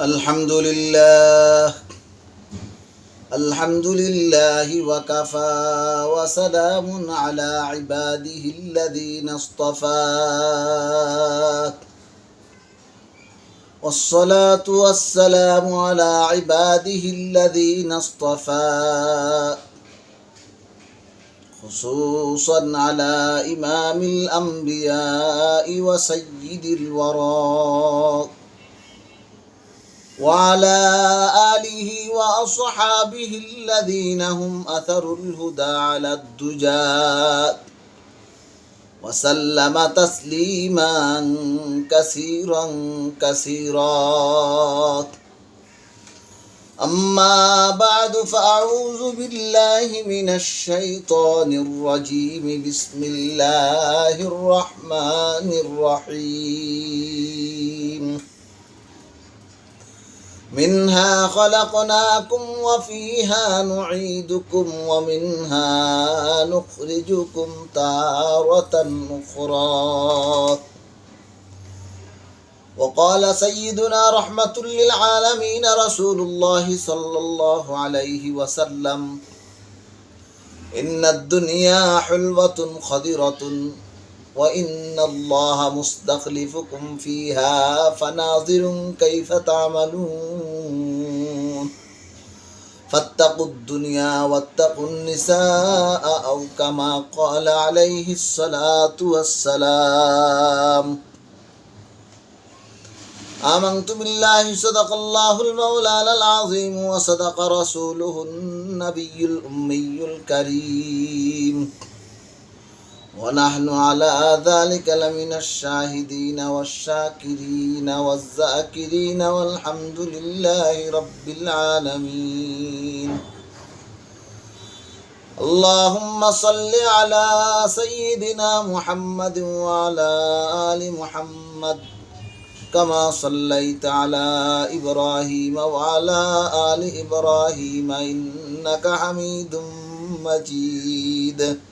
الحمد لله الحمد لله وكفى وسلام على عباده الذين اصطفى. والصلاة والسلام على عباده الذين اصطفى. خصوصا على إمام الأنبياء وسيد الورى. وعلى آله وأصحابه الذين هم أثروا الهدى على الدجى وسلم تسليما كثيرا كثيرا أما بعد فأعوذ بالله من الشيطان الرجيم بسم الله الرحمن الرحيم منها خلقناكم وفيها نعيدكم ومنها نخرجكم تارة أخرى وقال سيدنا رحمة للعالمين رسول الله صلى الله عليه وسلم إن الدنيا حلوة خضرة وإن الله مستخلفكم فيها فناظر كيف تعملون فاتقوا الدنيا واتقوا النساء أو كما قال عليه الصلاة والسلام آمنت بالله صدق الله المولى العظيم وصدق رسوله النبي الأمي الكريم ونحن على ذلك لمن الشاهدين والشاكرين والذاكرين والحمد لله رب العالمين. اللهم صل على سيدنا محمد وعلى آل محمد كما صليت على إبراهيم وعلى آل إبراهيم إنك حميد مجيد.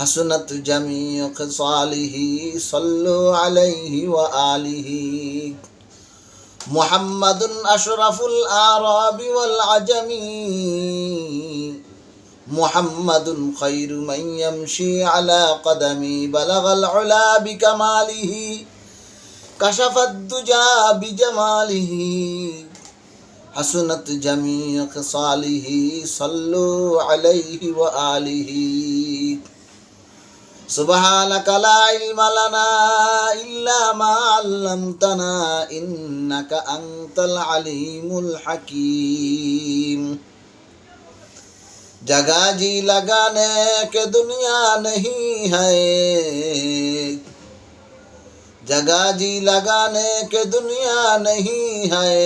حسنت جميع خصاله صلوا عليه وآله. محمد أشرف الأعراب والعجم. محمد خير من يمشي على قدمي بلغ العلا بكماله كشف الدجى بجماله. حسنت جميع خصاله صلوا عليه وآله. سبحانك لا علم لنا إلا ما علمتنا إنك أنت العليم الحكيم جگہ جی لگانے کے دنیا نہیں ہے جگہ جی لگانے کے دنیا نہیں ہے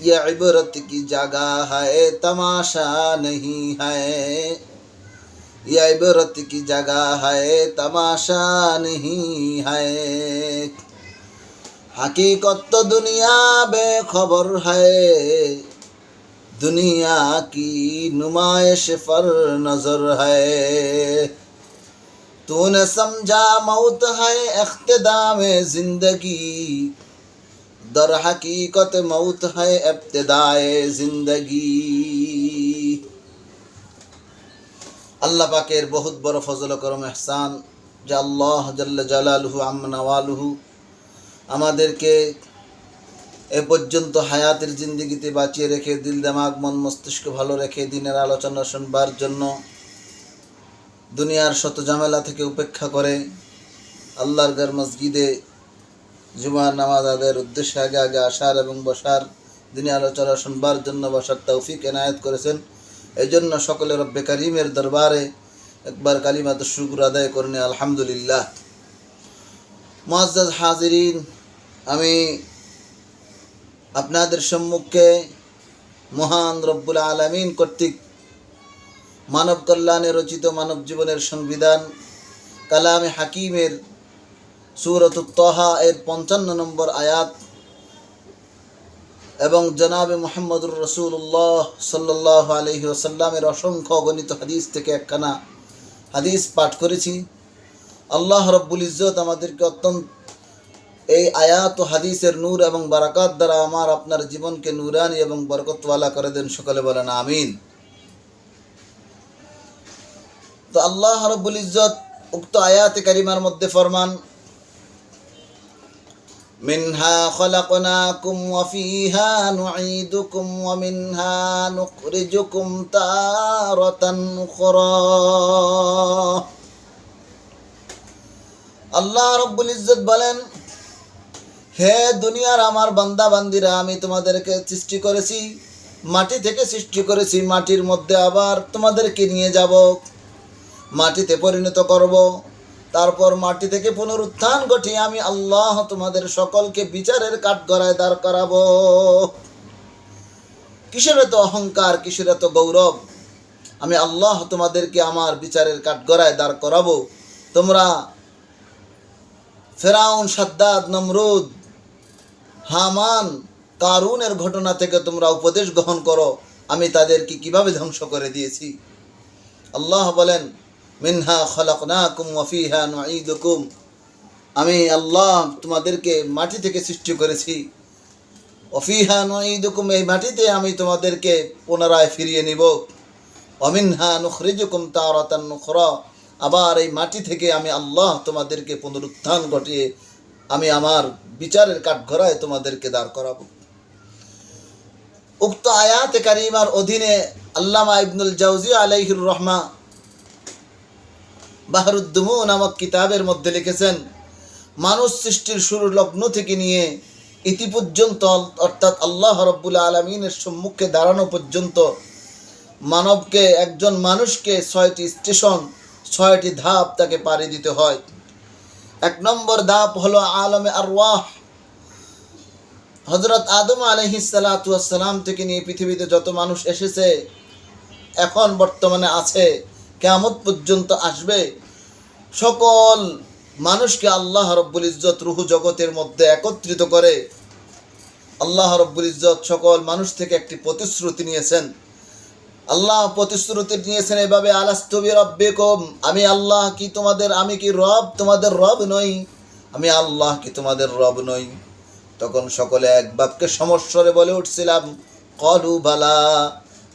یہ عبرت کی جگہ ہے تماشا نہیں ہے ये इबरत की जगह है तमाशा नहीं है हकीकत तो दुनिया बेखबर है दुनिया की नुमाइश पर नजर है तूने समझा मौत है इख्तदाम जिंदगी दर हकीकत मौत है इब्तदाए जिंदगी আল্লাহ পাকের বহুত বড় ফজল করম এহসান, যে আল্লাহ জাল্লা জালালুহু আমনাওয়ালুহু আমাদেরকে এ পর্যন্ত হায়াতের জিন্দগিতে বাঁচিয়ে রেখে, দিল দেমাগ, মন মস্তিষ্ক ভালো রেখে, দিনের আলোচনা শুনবার জন্য দুনিয়ার শত ঝামেলা থেকে উপেক্ষা করে, আল্লাহর গর মসজিদে জুমার নামাজ আদের উদ্দেশ্যে আগে আগে আসার এবং বসার দিনে আলোচনা শুনবার জন্য বসার তৌফিক এনায়েত করেছেন। এই জন্য সকলে রব্বে করিমের দরবারে একবার কালিমাত শুক্র আদায় করেন আলহামদুলিল্লাহ। মুআজ্জাজ হাজিরিন, আমি আপনাদের সম্মুখে মহান রব্বুল আলমিন কর্তৃক মানব কল্যাণে রচিত মানব জীবনের সংবিধান, কালামে হাকিমের সুরত তহা এর পঞ্চান্ন নম্বর আয়াত এবং জনাবে মোহাম্মদুর রসুল্লাহ সাল্লাহ আলহি ওসাল্লামের অসংখ্য গণিত হাদিস থেকে একখানা হাদিস পাঠ করেছি। আল্লাহ রব্বুল ইজ্জত আমাদেরকে অত্যন্ত এই আয়াত ও হাদিসের নূর এবং বারাকাত দ্বারা আমার আপনার জীবনকে নূরানি এবং বরকতওয়ালা করে দেন। সকলে বলেন, আমিন। তো আল্লাহ রব্বুল ইজ্জত উক্ত আয়াতে কারিমার মধ্যে ফরমান منها خلقناكم وفيها نعيدكم ومنها نخرجكم تارة أخرى আল্লাহ রব্বুল ইজ্জত বলেন হে দুনিয়ার আমার বান্দা বান্দিরা আমি তোমাদেরকে সৃষ্টি করেছি মাটি থেকে সৃষ্টি করেছি মাটির মধ্যে আবার তোমাদেরকে নিয়ে যাব মাটিতে পরিণত করব তারপর মাটি থেকে পুনরুত্থান ঘটিয়ে আমি আল্লাহ তোমাদের সকলকে বিচারের কাঠগড়ায় দাঁড় করাবো। কিসের এত অহংকার, কিসের এত গৌরব? আমি আল্লাহ তোমাদেরকে আমার বিচারের কাঠগড়ায় দাঁড় করাবো। তোমরা ফেরাউন, সাদ্দাদ, নমরুদ, হামান, কারুনের ঘটনা থেকে তোমরা উপদেশ গ্রহণ করো। আমি তাদেরকে কীভাবে ধ্বংস করে দিয়েছি? আল্লাহ বলেন মিনহা খলাকনাকুম ওয়াফিহা নুঈদুকুম। আমি আল্লাহ তোমাদেরকে মাটি থেকে সৃষ্টি করেছি। অফিহা নুঈদুকুম, এই মাটিতে আমি তোমাদেরকে পুনরায় ফিরিয়ে নিব। অমিনহা নুখরিজুকুম তারাতান নুখরা, আবার এই মাটি থেকে আমি আল্লাহ তোমাদেরকে পুনরুত্থান ঘটিয়ে আমি আমার বিচারের কাঠঘরায় তোমাদেরকে দাঁড় করাবো। উক্ত আয়াত কারিমার অধীনে আল্লামা ইবনুল জাউজি আলাইহির রহমা বাহরুদ্দুমু নামক কিতাবের মধ্যে লিখেছেন, মানুষ সৃষ্টির শুরু লগ্ন থেকে নিয়ে ইতি পর্যন্ত অর্থাৎ আল্লাহ রব্বুল আলমিনের সম্মুখে দাঁড়ানো পর্যন্ত মানবকে, একজন মানুষকে ছয়টি স্টেশন, ছয়টি ধাপ তাকে পাড়ি দিতে হয়। এক নম্বর ধাপ হলো আলমে আরওয়াহ। হজরত আদম আলহি সালাতাম থেকে নিয়ে পৃথিবীতে যত মানুষ এসেছে, এখন বর্তমানে আছে। কেমত পর্যন্ত আসবে। সকল মানুষকে আল্লাহ রব্বুল ইজ্জত রুহু জগতের মধ্যে একত্রিত করে আল্লাহ রব্বুল ইজ্জত সকল মানুষ থেকে একটি প্রতিশ্রুতি নিয়েছেন। আল্লাহ প্রতিশ্রুতি নিয়েছেন এভাবে আলাস্তবি রব্বে কম আমি আল্লাহ কি তোমাদের, আমি কি রব, তোমাদের রব নই আমি আল্লাহ কি তোমাদের রব নই তখন সকলে এক বাক্যে সমস্বরে বলে উঠছিলাম। কলু বালা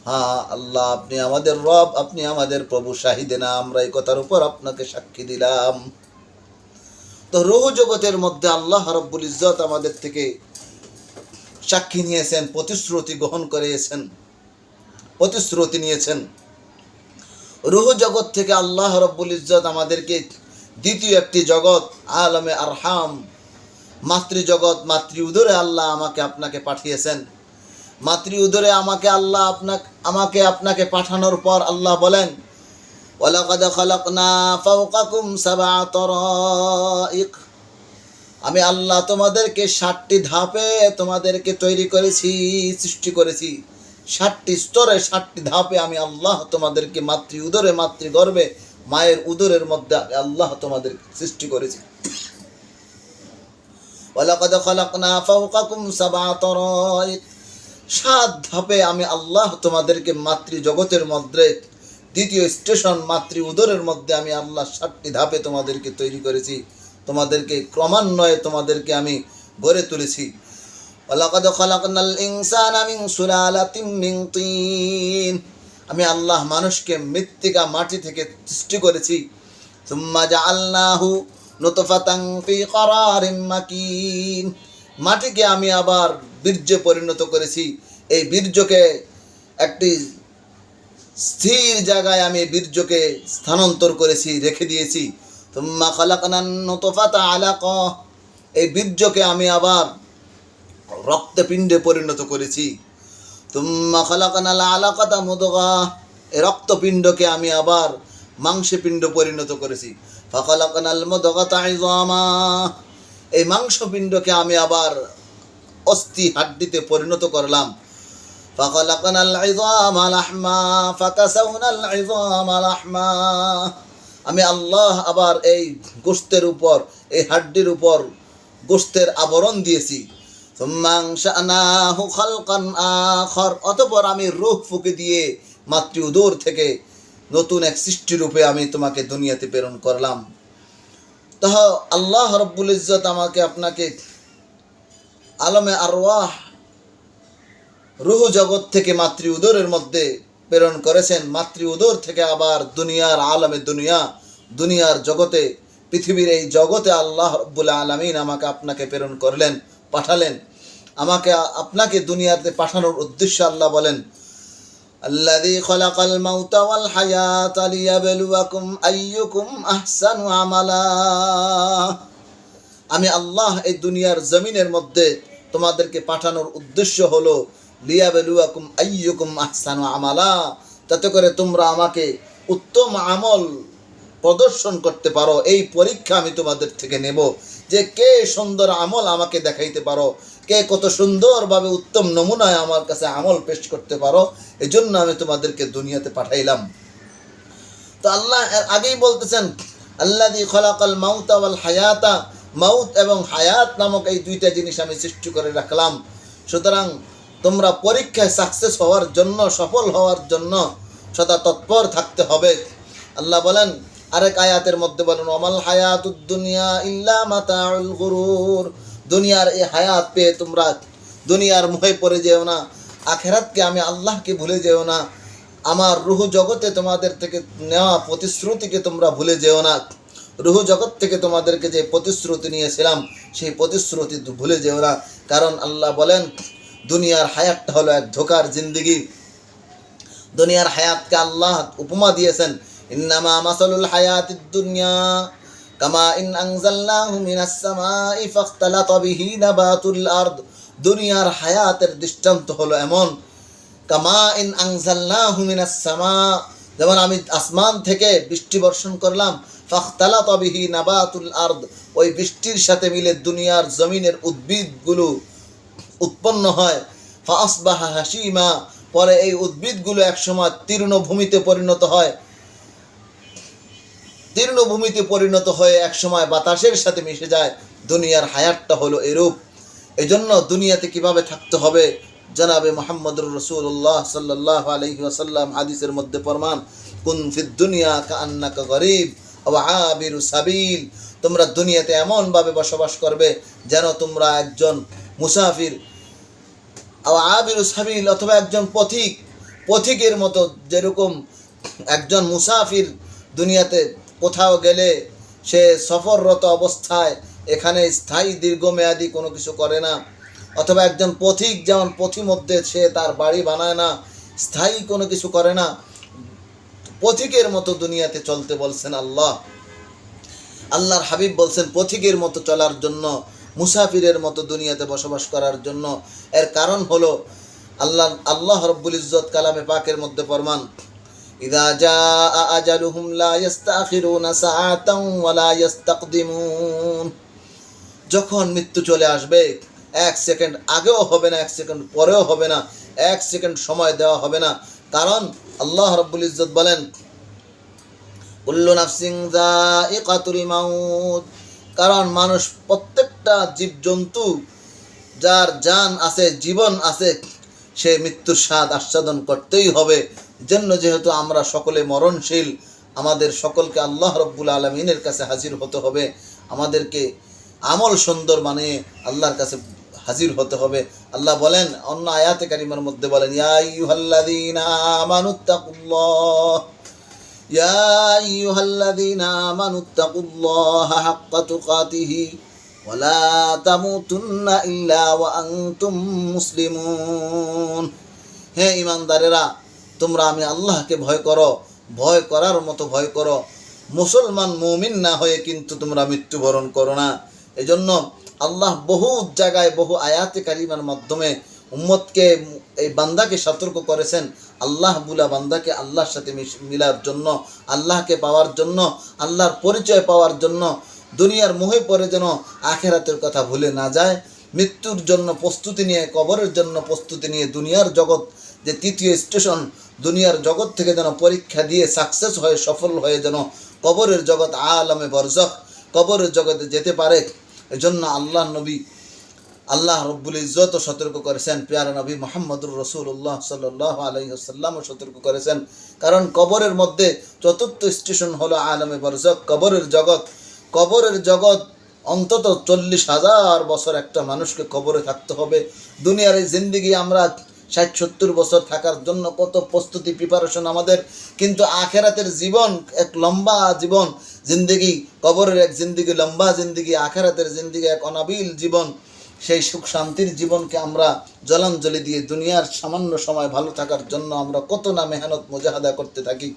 হ্যাঁ আল্লাহ, আপনি আমাদের রব, আপনি আমাদের প্রভু, শাহিদে না, আমরা এই কথার উপর আপনাকে সাক্ষী দিলাম। তো রুহ জগতের মধ্যে আল্লাহ রব্বুল ইজ্জত আমাদের থেকে সাক্ষী নিয়েছেন, প্রতিশ্রুতি গ্রহণ করিয়েছেন প্রতিশ্রুতি নিয়েছেন। রুহ জগৎ থেকে আল্লাহ রব্বুল ইজ্জত আমাদেরকে দ্বিতীয় একটি জগৎ, আলমে আরহাম মাতৃ জগৎ মাতৃ উদরে আল্লাহ আমাকে আপনাকে পাঠিয়েছেন। মাতৃ উদরে আমাকে আল্লাহ আপনাকে, আমাকে আপনাকে পাঠানোর পর আল্লাহ বলেন আমি আল্লাহ তোমাদেরকে ষাটটি ধাপে তোমাদেরকে তৈরি করেছি, সৃষ্টি করেছি। ষাটটি স্তরে ষাটটি ধাপে আমি আল্লাহ তোমাদেরকে মাতৃ উদরে মাতৃ গর্বে মায়ের উদরের মধ্যে আল্লাহ তোমাদের সৃষ্টি করেছি। ওয়ালাকাদ খালাকনা ফাওকাকুম সাবআ সাত ধাপে আমি আল্লাহ তোমাদেরকে মাতৃ জগতের মধ্যে, দ্বিতীয় স্টেশন মাতৃ উদরের মধ্যে আমি আল্লাহ ষাটটি ধাপে তোমাদেরকে তৈরি করেছি। তোমাদেরকে ক্রমান্বয়ে তোমাদেরকে আমি গড়ে তুলেছি। আমি আল্লাহ মানুষকে মৃত্তিকা মাটি থেকে সৃষ্টি করেছি। সুম্মা জাআলনাহু নুতফাতান ফি করারিম মাকিন। মাটিকে আমি আবার বীর্যে পরিণত করেছি। এই বীর্যকে একটি স্থির জায়গায় আমি বীর্যকে স্থানান্তর করেছি, রেখে দিয়েছি। তুম্মা খালাকানান নুতফাতা আলাকা এই বীর্যকে আমি আবার রক্তপিণ্ডে পরিণত করেছি। তুম্মা খালাকানাল আলাকাতা মুদগা এই রক্তপিণ্ডকে আমি আবার মাংসে পিণ্ড পরিণত করেছি। ফাখালাকানাল মুদগাতা ইজামা এই মাংসপিণ্ডকে আমি আবার অস্থি হাড্ডিতে পরিণত করলাম فخلقنا العظام لحما فكسونا العظام لحما আমি আল্লাহ আবার এই গোস্তের উপর এই হাড্ডির উপর গোস্তের আবরণ দিয়েছি ثم أنشأناه خلقا آخر অতঃপর আমি রূহ ফুকে দিয়ে মাতৃ উদর থেকে নতুন এক সৃষ্টি রূপে আমি তোমাকে দুনিয়াতে প্রেরণ করলাম তাহ আল্লাহ রব্বুল ইজ্জত আমাকে আপনাকে আলমে আরওয়াহ রুহ জগৎ থেকে মাতৃ উদরের মধ্যে প্রেরণ করেছেন। মাতৃ উদর থেকে আবার দুনিয়ার আলমে দুনিয়া, দুনিয়ার জগতে, পৃথিবীর এই জগতে আল্লাহ রব্বুল আলমিন আমাকে আপনাকে প্রেরণ করলেন, পাঠালেন। আমাকে, আপনাকে দুনিয়াতে পাঠানোর উদ্দেশ্য আল্লাহ বলেন الذي خلق الموت والحياة ليبلوكم أيكم أحسن عملا আমি আল্লাহ এই দুনিয়ার জমিনের মধ্যে তোমাদেরকে পাঠানোর উদ্দেশ্য হলো লিয়াবেলুয়াকুম আইয়ুকুম আহসানু আমালা যাতে করে তোমরা আমাকে উত্তম আমল প্রদর্শন করতে পারো এই পরীক্ষা আমি তোমাদের থেকে নেব যে কে সুন্দর আমল আমাকে দেখাইতে পারো কে কত সুন্দরভাবে উত্তম নমুনায় আমার কাছে আমল পেশ করতে পারো এই জন্য আমি তোমাদেরকে দুনিয়াতে পাঠাইলাম। তো আল্লাহ আগেই বলতেছেন আল্লাহ দি খলাকাল মাউতা ওয়াল হায়াতা মাউত এবং হায়াত নামক এই দুইটা জিনিস আমি সৃষ্টি করে রাখলাম। সুতরাং তোমরা পরীক্ষায় সাকসেস হওয়ার জন্য, সফল হওয়ার জন্য সদা তৎপর থাকতে হবে। আল্লাহ বলেন, আরেক আয়াতের মধ্যে বলেন অমাল হায়াতুদ দুনিয়া ইল্লা মাতাউল গুরুর দুনিয়ার এই হায়াত পেয়ে তোমরা দুনিয়ার মুখে পড়ে যেও না, আখেরাতকে আমি আল্লাহকে ভুলে যেও না, আমার রুহ জগতে তোমাদের থেকে নেওয়া প্রতিশ্রুতিকে তোমরা ভুলে যেও না। রুহ জগৎ থেকে তোমাদেরকে যে প্রতিশ্রুতি নিয়েছিলাম, সেই প্রতিশ্রুতি ভুলে যেও না। কারণ আল্লাহ বলেন, দুনিয়ার হায়াতটা হলো এক ধোকার জিন্দিগি। দুনিয়ার হায়াতকে আল্লাহ উপমা দিয়েছেন, ইন্নামা মাসালুল হায়াতিদ দুনিয়া। কামা ইন আনজালনাহু মিনাস সামাই ফাখতালাতা বিহি নাবাতুল আরদ। দুনিয়ার হায়াতের দৃষ্টান্ত হলো এমন, কামা ইন আনজালনাহু মিনাস সামা। যেমন আমি আসমান থেকে বৃষ্টি বর্ষণ করলাম, ফাখতালাতা বিহি নাবাতুল আরদ। ওই বৃষ্টির সাথে মিলে দুনিয়ার জমিনের উদ্ভিদগুলো উৎপন্ন হয়। ফাসবাহা হাসিমা পরে এই উদ্ভিদগুলো একসময় তৃণভূমিতে পরিণত হয়। তৃণভূমিতে পরিণত হয়ে একসময় বাতাসের সাথে মিশে যায়, দুনিয়ার হায়াতটা হলো এরূপ। এই জন্য দুনিয়াতে কীভাবে থাকতে হবে? জনাবে মোহাম্মদুর রসুল্লাহ সাল্লাহ আলহি আসাল্লাম হাদিসের মধ্যে প্রমাণ, কুন ফিদ দুনিয়া কান্নাকা গরিব আবিরু সাবিল। তোমরা দুনিয়াতে এমনভাবে বসবাস করবে যেন তোমরা একজন মুসাফির আবির সাবিল অথবা একজন পথিক, পথিকের মতো যেরকম একজন মুসাফির দুনিয়াতে কোথাও গেলে সে সফররত অবস্থায় এখানে স্থায়ী দীর্ঘমেয়াদী কোনো কিছু করে না। অথবা একজন পথিক যেমন পথিমধ্যে সে তার বাড়ি বানায় না, স্থায়ী কোনো কিছু করে না। পথিকের মতো দুনিয়াতে চলতে বলছেন আল্লাহ। আল্লাহর হাবিব বলছেন, পথিকের মতো চলার জন্য, মুসাফিরের মতো দুনিয়াতে বসবাস করার জন্য। এর কারণ হলো, আল্লাহ আল্লাহ রব্বুল ইজ্জত কালামে পাকের মধ্যে ফরমান জা আজালুহুম লা ইস্তাখিরুনা সাআতাও ওয়া লা ইস্তাকদিমুন যখন মৃত্যু চলে আসবে, এক সেকেন্ড আগেও হবে না, এক সেকেন্ড পরেও হবে না, এক সেকেন্ড সময় দেওয়া হবে না। কারণ আল্লাহ রব্বুল ইজ্জত বলেন, কুল্লু নাফসিং যায়িকাতুল মাউত। কারণ মানুষ প্রত্যেকটা জীবজন্তু, যার জান আছে, জীবন আছে, সে মৃত্যুর স্বাদ আস্বাদন করতেই হবে। জন্য যেহেতু আমরা সকলে মরণশীল, আমাদের সকলকে আল্লাহ রব্বুল আলমিনের কাছে হাজির হতে হবে, আমাদেরকে আমল সুন্দর মানে আল্লাহর কাছে হাজির হতে হবে। আল্লাহ বলেন, অন্য আয়াতে কারিমার মধ্যে বলেন হে ইমানদারেরা তোমরা আমি আল্লাহকে ভয় করো, ভয় করার মতো ভয় করো। মুসলমান মুমিন না হয়ে কিন্তু তোমরা মৃত্যুবরণ করো না। এজন্য আল্লাহ বহু জায়গায় বহু আয়াতে কারিমার মাধ্যমে উম্মতকে, এই বান্দাকে সতর্ক করেছেন। আল্লাহ বুলা বান্দাকে আল্লাহর সাথে মিলার জন্য, আল্লাহকে পাওয়ার জন্য, আল্লাহর পরিচয় পাওয়ার জন্য দুনিয়ার মোহে পড়ে যেন আখেরাতের কথা ভুলে না যায়। মৃত্যুর জন্য প্রস্তুতি নিয়ে, কবরের জন্য প্রস্তুতি নিয়ে দুনিয়ার জগৎ যে তৃতীয় স্টেশন দুনিয়ার জগৎ থেকে যেন পরীক্ষা দিয়ে সাকসেস হয়ে, সফল হয়ে যেন কবরের জগৎ আলমে বরজক কবরের জগতে যেতে পারে। এজন্য আল্লাহ নবী, আল্লাহ রব্বুল ইজ্জত সতর্ক করেছেন। পেয়ারা নবী মোহাম্মদুর রসুল্লাহ সাল্লাহ আলহিহাসাল্লামও সতর্ক করেছেন। কারণ কবরের মধ্যে চতুর্থ স্টেশন হলো আলমে বরজক কবরের জগৎ। কবরের জগৎ অন্তত চল্লিশ হাজার বছর একটা মানুষকে কবরে থাকতে হবে। দুনিয়ার এই জিন্দিগি আমরা ষাট, সত্তর বছর থাকার জন্য কত প্রস্তুতি প্রিপারেশন আমাদের। কিন্তু আখেরাতের জীবন এক লম্বা জীবন, জিন্দিগি, কবরের এক জিন্দিগি, লম্বা জিন্দিগি, আখেরাতের জিন্দিগি এক অনাবিল জীবন। সেই সুখ শান্তির জীবনকে আমরা জলাঞ্জলি দিয়ে দুনিয়ার সামান্য সময় ভালো থাকার জন্য আমরা কত না মেহনত, মোজাহাদা করতে থাকি।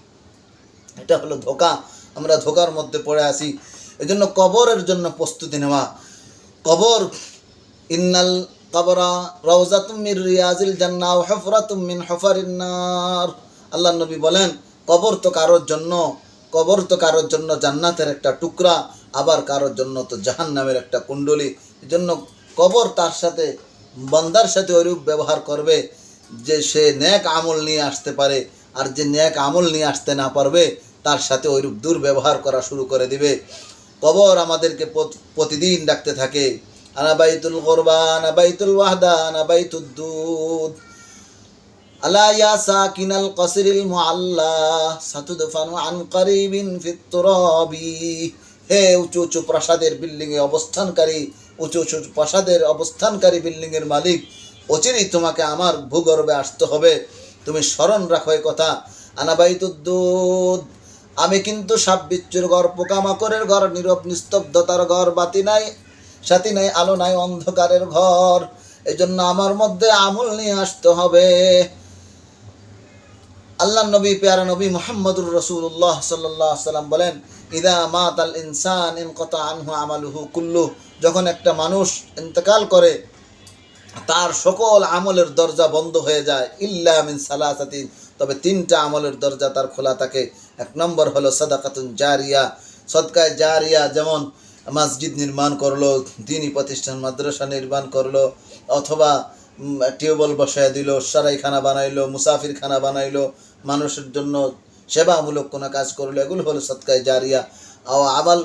এটা হলো ধোকা। আমরা ধোকার মধ্যে পড়ে আসি এজন্য কবরের জন্য প্রস্তুতি নেওয়া। কবর, ইন্নাল কবরা রওজাতুম মির রিয়াজিল হুফরাতুম মিন হুফারিন নার। আল্লাহ নবী বলেন, কবর তো কারোর জন্য, কবর তো কারোর জন্য জান্নাতের একটা টুকরা, আবার কারোর জন্য তো জাহান্নামের একটা কুণ্ডলী। এজন্য কবর তার সাথে, বন্দার সাথে ওইরূপ ব্যবহার করবে যে সে ন্যাক আমল নিয়ে আসতে পারে, আর যে ন্যাক আমল নিয়ে আসতে না পারবে, তার সাথে ওইরূপ দুর্ব্যবহার করা শুরু করে দিবে। কবর আমাদেরকে প্রতিদিন ডাকতে থাকে। আনা বাইতুল কোরবা, আনা বাইতুল ওয়াহদা, আনা বাইতুদ দুধ। আলা ইয়া সাকিনাল কসরিল মুআল্লা, সাতুদফানু আন করিবিন ফিত হে উঁচু উঁচু প্রাসাদের বিল্ডিং এ অবস্থানকারী, উঁচু উঁচু প্রাসাদের অবস্থানকারী বিল্ডিং এর মালিক, অচিরেই তোমাকে আমার ভূগর্ভে আসতে হবে। তুমি স্মরণ রাখো এ কথা আনাবাইতুদ্দুদ আমি কিন্তু সাপ বিচ্ছুর ঘর, পোকামাকড়ের ঘর, নীরব নিস্তব্ধতার ঘর, বাতি নাই সাথী নাই, আলো নাই, অন্ধকারের ঘর। এই জন্য আমার মধ্যে আমল নিয়ে আসতে হবে। আল্লাহ নবী, পেয়ারা নবী মোহাম্মদুর রসুল্লাহ সাল্লাহ সাল্লাম বলেন, ইদা মাত আল ইনসান ইন কত আনহু আমালুহু কুল্লু যখন একটা মানুষ ইন্তেকাল করে, তার সকল আমলের দরজা বন্ধ হয়ে যায়। ইল্লা মিন সালাসাতিন। তবে তিনটা আমলের দরজা তার খোলা থাকে। এক নম্বর হলো সাদাকাতুন জারিয়া। সদকায় জারিয়া যেমন মসজিদ নির্মাণ করল দিনী প্রতিষ্ঠান মাদ্রাসা নির্মাণ করল, অথবা টিউবওয়েল বসায় দিল, সারাইখানা বানাইলো, মুসাফিরখানা বানাইলো, মানুষের জন্য সেবামূলক কোনো কাজ করল, এগুলো হলো সৎকায় জারিয়া। আও আবাল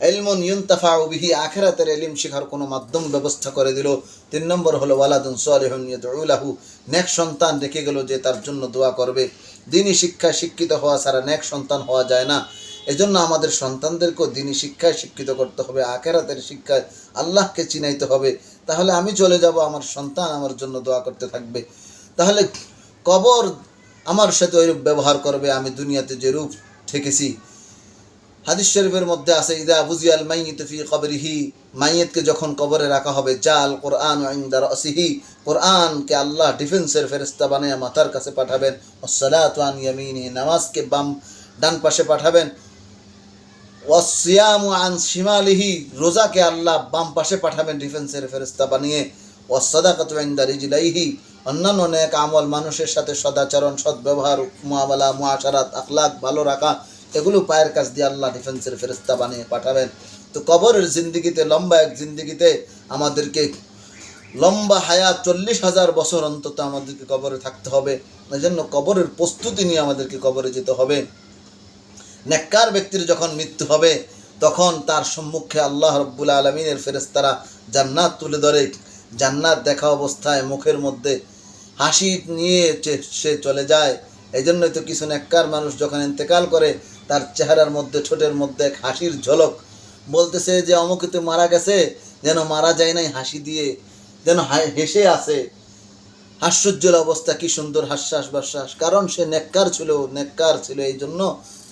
এলমন ইউনতাফা বিহি, আখেরাতের এলিম শিখার কোনো মাধ্যম ব্যবস্থা করে দিল। তিন নম্বর হলো, ওয়ালাদুন সোয়ালিহন ইয়াদউলাহু নেক সন্তান রেখে গেল যে তার জন্য দোয়া করবে। দিনই শিক্ষায় শিক্ষিত হওয়া ছাড়া নেক সন্তান হওয়া যায় না। এজন্য আমাদের সন্তানদেরকেও দিনী শিক্ষায় শিক্ষিত করতে হবে, আখেরাতের শিক্ষায় আল্লাহকে চিনাইতে হবে। তাহলে আমি চলে যাব, আমার সন্তান আমার জন্য দোয়া করতে থাকবে। তাহলে কবর আমার সাথে ওইরূপ ব্যবহার করবে, আমি দুনিয়াতে যে রূপ থেকেছি হাদিস শরীফের মধ্যে আছে, ইদা বুজিয়াল মাইয়িত ফি কবরিহি মাইয়িতকে যখন কবরে রাখা হবে, জাল কোরআন ইনদা রাসিহি কোরআনকে আল্লাহ ডিফেন্সের ফেরেশতা বানিয়ে মাথার কাছে পাঠাবেন। ওয়াসসালাতু আন নামাজকে বাম ডান পাশে পাঠাবেন। ওয়াসিয়ামু আন শিমালিহি, রোজাকে আল্লাহ বাম পাশে পাঠাবেন ডিফেন্সের ফেরেশতা বানিয়ে। ওয়াসাদাকাতু রিজলাইহি, অন্যান্য নেক আমল মানুষের সাথে সদাচরণ, সদ্ব্যবহার মুআমালা মুআশারাত, আখলাক, ভালো রাখা, এগুলো পায়ের কাছ দিয়ে আল্লাহ ডিফেন্সের ফেরেশতা বানিয়ে পাঠাবেন। তো কবরের জিন্দিগিতে, লম্বা এক জিন্দিগিতে আমাদেরকে লম্বা হায়াত চল্লিশ হাজার বছর অন্তত আমাদেরকে কবরে থাকতে হবে। এই জন্য কবরের প্রস্তুতি নিয়ে আমাদেরকে কবরে যেতে হবে। নেককার ব্যক্তির যখন মৃত্যু হবে, তখন তার সম্মুখে আল্লাহ রব্বুল আলমিনের ফেরেস্তারা জান্নাত তুলে ধরে। জান্নাত দেখা অবস্থায় মুখের মধ্যে হাসি নিয়ে সে চলে যায়। এই জন্যই তো কিছু নেককার মানুষ যখন ইন্তেকাল করে, তার চেহারার মধ্যে, ঠোঁটের মধ্যে এক হাসির ঝলক বলতেছে যে, অমুকে তো মারা গেছে, যেন মারা যায় নাই হাসি দিয়ে, যেন হেসে আছে। হাস্যোজ্জ্বল অবস্থা, কি সুন্দর হাস্যাস বাশ্বাস কারণ সে নেককার ছিল নেককার ছিল এই জন্য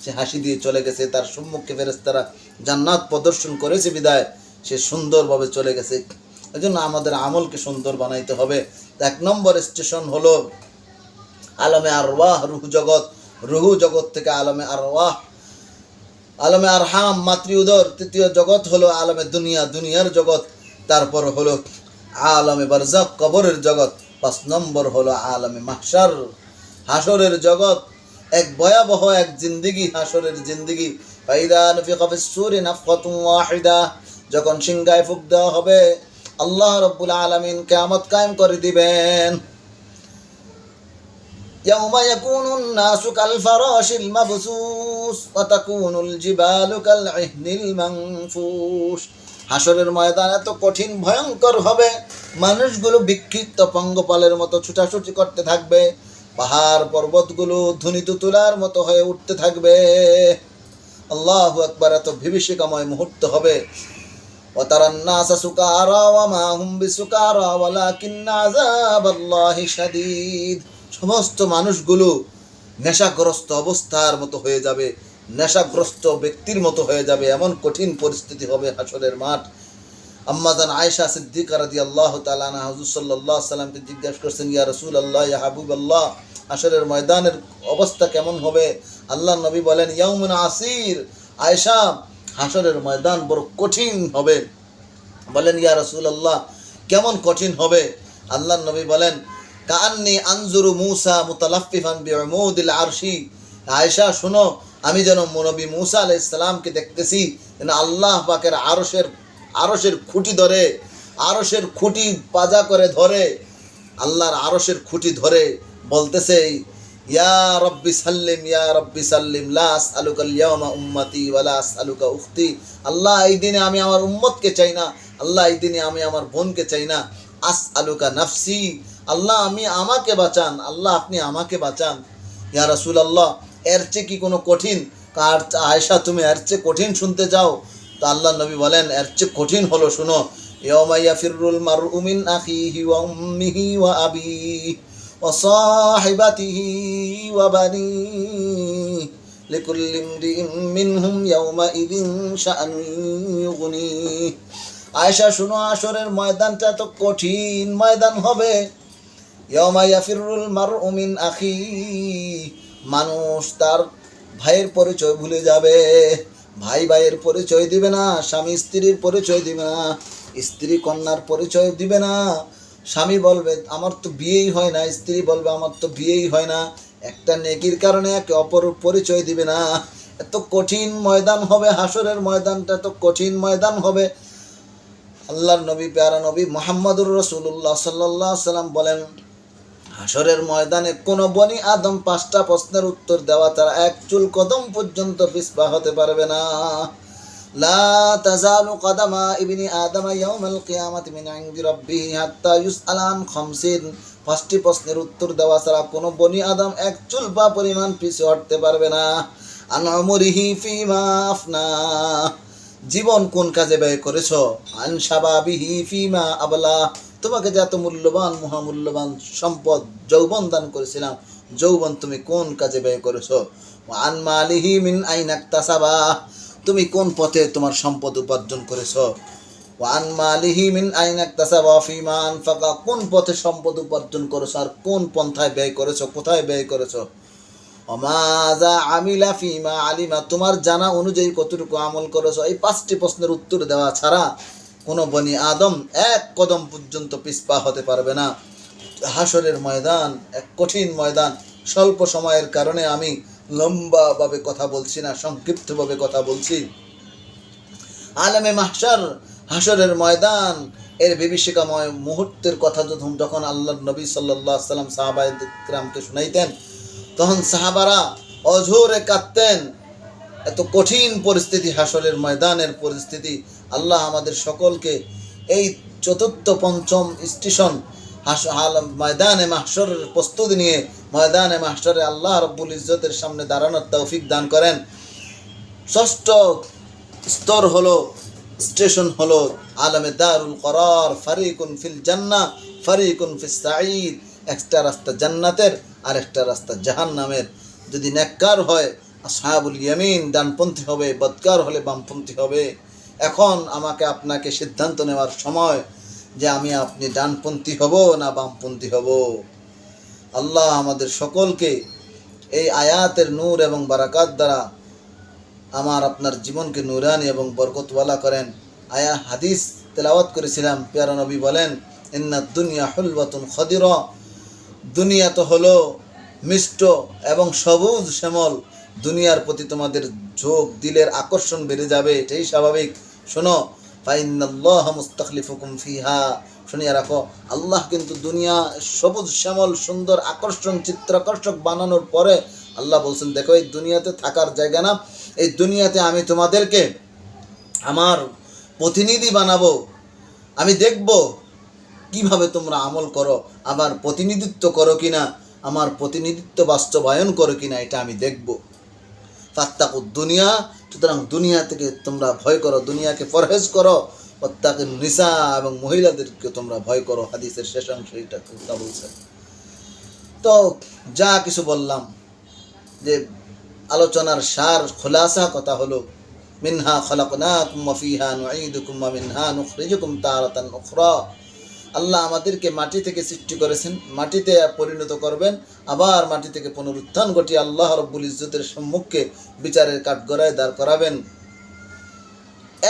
সে হাসি দিয়ে চলে গেছে, তার সম্মুখে ফেরেস্তারা জান্নাত প্রদর্শন করেছে বিদায়। সে সুন্দরভাবে চলে গেছে। এই জন্য আমাদের আমলকে সুন্দর বানাইতে হবে। এক নম্বর স্টেশন হলো আলমে আর আরওয়াহ রুহ জগৎ। রুহু জগৎ থেকে আলমে আরওয়াহ। আলমে আরহাম মাতৃ উদর। তৃতীয় জগৎ হলো আলমে দুনিয়া, দুনিয়ার জগৎ। তারপর হলো আলমে বারজাক কবরের জগৎ। পাঁচ নম্বর হলো আলমে মাহসার হাসরের জগৎ। এক ভয়াবহ এক জিন্দিগি হাসরের জিন্দিগি ফাইদা নফিকা ফিস সূরি নাফকাতুন ওয়াহিদা যখন সিংহায় ফুক দেওয়া হবে আল্লাহ রব্বুল আলামিন কিয়ামত কায়েম করে দিবেন يوم يكون الناس كالفراش المبثوث وتكون الجبال كالعهن المنفوش হাসরের ময়দান এত কঠিন ভয়ঙ্কর হবে মানুষগুলো বিক্ষিপ্ত পঙ্গপালের মতো ছুটাছুটি করতে থাকবে পাহাড় পর্বতগুলো ধ্বনিত তুলার মতো হয়ে উঠতে থাকবে আল্লাহ একবার এত বিভীষিকাময় মুহূর্ত হবে وترى الناس سكارى وما هم بسكارى ولكن عذاب الله شديد সমস্ত মানুষগুলো নেশাগ্রস্ত অবস্থার মতো হয়ে যাবে নেশাগ্রস্ত ব্যক্তির মতো হয়ে যাবে এমন কঠিন পরিস্থিতি হবে হাসরের মাঠ আম্মাজান আয়েশা সিদ্দিকা রাদি আল্লাহ তালানা হজুর সাল্লাহ সাল্লামকে জিজ্ঞাসা করছেন, ইয়া রসুল আল্লাহ ইয়া হাবিব আল্লাহ হাসরের ময়দানের অবস্থা কেমন হবে? আল্লাহ নবী বলেন, ইয়াউমুন আসির। আয়েশা হাসরের ময়দান বড় কঠিন হবে। বলেন, ইয়া রসুল আল্লাহ কেমন কঠিন হবে? আল্লাহ নবী বলেন কান্নি আনজুরু মুসা মুতালাফিফান বিউমুদিল আরশি। আয়েশা, শুনো, আমি যেন নবী মুসা আলাইহিস সালামকে দেখতেছি যেন আল্লাহ পাকের আরশের আরশের খুঁটি ধরে আরসের খুঁটি পাজা করে ধরে, আল্লাহর আরসের খুঁটি ধরে বলতেছে, ইয়া রব্বি সাল্লিম, ইয়া রব্বি সাল্লিম, লা আসআলুকা আল-ইয়াওমা উম্মতি ওয়া লা আসআলুকা উখতি। আল্লাহ এই দিনে আমি আমার উম্মতকে চাই না, আল্লাহ এই দিনে আমি আমার বোনকে চাই না। আসআলুকা নাফসি, আল্লাহ আমি আমাকে বাঁচান, আল্লাহ আপনি আমাকে বাঁচান। ইয়া রাসূলুল্লাহ, এর চেয়ে কি কোনো কঠিন? আর আয়েশা, তুমি এর চেয়ে কঠিন শুনতে চাও? তো আল্লাহ নবী বলেন, এর চেয়ে কঠিন হলো, শুনো ইয়মাইয়া উমিন ওয়া ওয়া আবি শুনো, আসরের ময়দানটা তো কঠিন ময়দান হবে। ইয়মাইয়া মার উমিন আখি মানুষ তার ভাইয়ের পরিচয় ভুলে যাবে। ভাই ভাইয়ের পরিচয় দিবে না, স্বামী স্ত্রীর পরিচয় দিবে না, স্ত্রী কন্যার পরিচয় দিবে না। স্বামী বলবে, আমার তো বিয়েই হয় না। স্ত্রী বলবে, আমার তো বিয়েই হয় না। একটা নেকির কারণে একে অপর পরিচয় দিবে না। এত কঠিন ময়দান হবে, হাসরের ময়দানটা এত কঠিন ময়দান হবে। আল্লাহর নবী, প্যারা নবী মোহাম্মদুর রসুল্লাহ সাল্লাহ সাল্লাম বলেন হাসরের ময়দানে কোনো বনি আদম পাঁচটা প্রশ্নের উত্তর দেওয়া তারা এক চুল কদম পর্যন্ত পিসপা হতে পারবে না। লা তাজালু কদামা ইবনি আদম ইয়াউমাল কিয়ামাতি মিন ইনদি রাব্বিহি হাত্তা ইউসআল আন খামসিন। পাঁচটি প্রশ্নের উত্তর দেওয়া ছাড়া কোনো বনি আদম এক চুল বা পরিমাণ পিছু হটতে পারবে না। আন আমরিহি ফিমা আফনা। জীবন কোন কাজে ব্যয় করেছ? আন শাবাবিহি ফিমা আবলা। তোমাকে যে এত মূল্যবান, মহামূল্যবান সম্পদ যৌবন দান করেছিলাম, যৌবন তুমি কোন কাজে ব্যয় করেছ? আন মিন আইনাক তাসাবা তুমি কোন পথে তোমার সম্পদ উপার্জন করেছ? ওয়ান মালিহি মিন আইনাক তাসাবা ফিমা আনফাকা কোন পথে সম্পদ উপার্জন করেছ আর কোন পন্থায় ব্যয় করেছ, কোথায় ব্যয় করেছ? অমাজা আমিলা ফিমা আলিমা, তোমার জানা অনুযায়ী কতটুকু আমল করেছ? এই পাঁচটি প্রশ্নের উত্তর দেওয়া ছাড়া কোনো বনি আদম এক কদম পর্যন্ত পিসপা হতে পারবে না। হাসরের ময়দান, এক কঠিন ময়দান। স্বল্প সময়ের কারণে আমি লম্বাভাবে কথা বলছি না, সংক্ষিপ্তভাবে কথা বলছি। আলমে মাহসার হাসরের ময়দান, এর বিভীষিকাময় মুহূর্তের কথা যখন যখন আল্লাহ নবী সাল্লাহ সাল্লাম সাহাবাইকরামকে শুনাইতেন, তখন সাহাবারা অঝোরে কাঁদতেন। এত কঠিন পরিস্থিতি, হাসরের ময়দানের পরিস্থিতি। আল্লাহ আমাদের সকলকে এই চতুর্থ পঞ্চম স্টেশন ময়দানে মাহসরের প্রস্তুতি নিয়ে ময়দানে মাহসরে আল্লাহ রব্বুল ইজ্জতের সামনে দাঁড়ানোর তৌফিক দান করেন। ষষ্ঠ স্তর হলো, স্টেশন হলো আলমে দারুল করার, ফারিকুন ফিল জান্না ফারিকুন ফিল সাঈদ। একটা রাস্তা জান্নাতের আর একটা রাস্তা জাহান্নামের। যদি নেককার হয়, আসহাবুল ইয়ামিন, ডানপন্থী হবে, বদকার হলে বামপন্থী হবে। এখন আমাকে আপনাকে সিদ্ধান্ত নেওয়ার সময় যে আমি আপনি ডানপন্থী হব না বামপন্থী হব। আল্লাহ আমাদের সকলকে এই আয়াতের নূর এবং বারাকাত দ্বারা আমার আপনার জীবনকে নুরানি এবং বরকতওয়ালা করেন। আয়া হাদিস তেলাওয়াত করেছিলাম, পেয়ারা নবী বলেন ইন্না দুনিয়া হুলবাতুন খদির দুনিয়া তো হলো মিষ্ট এবং সবুজ শ্যামল। দুনিয়ার প্রতি তোমাদের যোগ দিলের আকর্ষণ বেড়ে যাবে, এটাই স্বাভাবিক। শোনো ফাইনাল্লাহ মুস্তাখলিফুকুম ফিহা। শুনিয়া রাখো, আল্লাহ কিন্তু দুনিয়া সবুজ, শ্যামল, সুন্দর, আকর্ষণ, চিত্রাকর্ষক বানানোর পরে আল্লাহ বলছেন, দেখো, এই দুনিয়াতে থাকার জায়গা না, এই দুনিয়াতে আমি তোমাদেরকে আমার প্রতিনিধি বানাবো। আমি দেখব কীভাবে তোমরা আমল করো, আমার প্রতিনিধিত্ব করো কিনা, আমার প্রতিনিধিত্ব বাস্তবায়ন করো কিনা, এটা আমি দেখব। ফাত্তাকু দুনিয়া সুতরাং দুনিয়া থেকে তোমরা ভয় করো, দুনিয়াকে পরহেজ করো প্রত্যাকে নিসা এবং মহিলাদেরকে তোমরা ভয় করো। হাদিসের শেষাংশ এটা কথা বলছে তো যা কিছু বললাম, যে আলোচনার সার খোলাসা কথা হলো, মিনহা খলাকনাকুম ওয়া ফিহা নুঈদুকুম ওয়া মিনহা নুখরিজুকুম তারাতান উখরা। আল্লাহ আমাদেরকে মাটি থেকে সৃষ্টি করেছেন, মাটিতে পরিণত করবেন, আবার মাটি থেকে পুনরুত্থান ঘটিয়ে আল্লাহ রব্বুল ইজ্জতের সম্মুখে বিচারের কাঠগড়ায় দাঁড় করাবেন।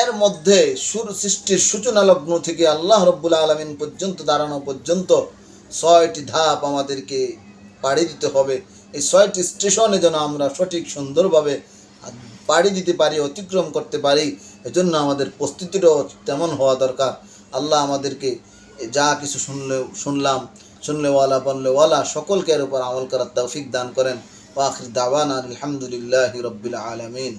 এর মধ্যে সুর সৃষ্টির সূচনা লগ্ন থেকে আল্লাহ রব্বুল আলমিন পর্যন্ত, দাঁড়ানো পর্যন্ত ছয়টি ধাপ আমাদেরকে পাড়ি দিতে হবে। এই ছয়টি স্টেশনে যেন আমরা সঠিক, সুন্দরভাবে পাড়ি দিতে পারি, অতিক্রম করতে পারি, এজন্য আমাদের প্রস্তুতিটাও তেমন হওয়া দরকার। আল্লাহ আমাদেরকে যা কিছু শুনলে, শুনলাম, শুনলেওয়ালা, বললেওয়ালা, সকলকে এর উপর আমল করার তৌফিক দান করেন। ওয়াখির দাওয়ান আলহামদুলিল্লাহ রব্বিল আলমিন।